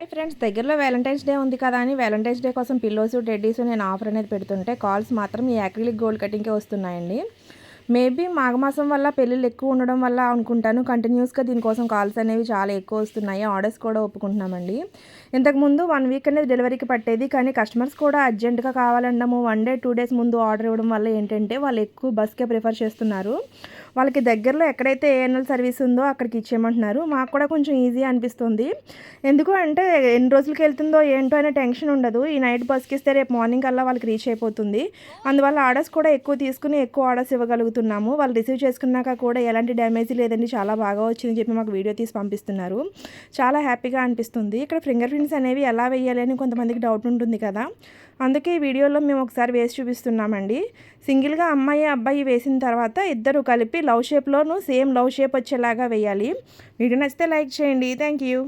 Friends దగ్గరలో Valentine's day ఉంది కదా అని వ్యాలంటైన్స్ డే కోసం పిల్లోస్ టెడ్డీస్ నేను ఆఫర్ అనేది పెడుతుంటే కాల్స్ మాత్రం ఈ యాక్రిలిక్ గోల్డ్ కటింగ్కే వస్తున్నాయండి. మేబీ మాఘమాసం వల్ల పెళ్ళిళ్ళు ఎక్కువ ఉండడం వల్ల అనుకుంటాను. కంటిన్యూస్గా దీనికోసం కాల్స్ అనేవి చాలా ఎక్కువ వస్తున్నాయి. ఆర్డర్స్ కూడా ఒప్పుకుంటున్నామండి. ఇంతకుముందు వన్ వీక్ అనేది డెలివరీకి పట్టేది కానీ కస్టమర్స్ కూడా అర్జెంటుగా కావాలన్నాము. వన్ డే టూ డేస్ ముందు ఆర్డర్ ఇవ్వడం వల్ల ఏంటంటే వాళ్ళు ఎక్కువ బస్కే ప్రిఫర్ చేస్తున్నారు. వాళ్ళకి దగ్గరలో ఎక్కడైతే ఏఎన్ఎల్ సర్వీస్ ఉందో అక్కడికి ఇచ్చేయమంటున్నారు. మాకు కూడా కొంచెం ఈజీ అనిపిస్తుంది. ఎందుకు అంటే ఎన్ని రోజులకి వెళ్తుందో ఏంటో అనే టెన్షన్ ఉండదు. ఈ నైట్ బస్కి ఇస్తే రేపు మార్నింగ్ కల్లా వాళ్ళకి రీచ్ అయిపోతుంది. అందువల్ల ఆర్డర్స్ కూడా ఎక్కువ తీసుకుని ఎక్కువ ఆర్డర్స్ ఇవ్వగలుగుతున్నాము. వాళ్ళు రిసీవ్ చేసుకున్నాక కూడా ఎలాంటి డ్యామేజ్ లేదండి. చాలా బాగా వచ్చిందని చెప్పి మాకు వీడియో తీసి పంపిస్తున్నారు. చాలా హ్యాపీగా అనిపిస్తుంది. ఇక్కడ ఫింగర్ ప్రింట్స్ అనేవి ఎలా వేయాలి అని కొంతమందికి డౌట్ ఉంటుంది కదా. అందుకే ఈ వీడియోలో మేము ఒకసారి వేసి చూపిస్తున్నామండి. సింగిల్గా అమ్మాయి అబ్బాయి వేసిన తర్వాత ఇద్దరు కలిపి లవ్ షేప్లోనూ సేమ్ లవ్ షేప్ వచ్చేలాగా వేయాలి. వీడియో నచ్చితే లైక్ చేయండి. Thank you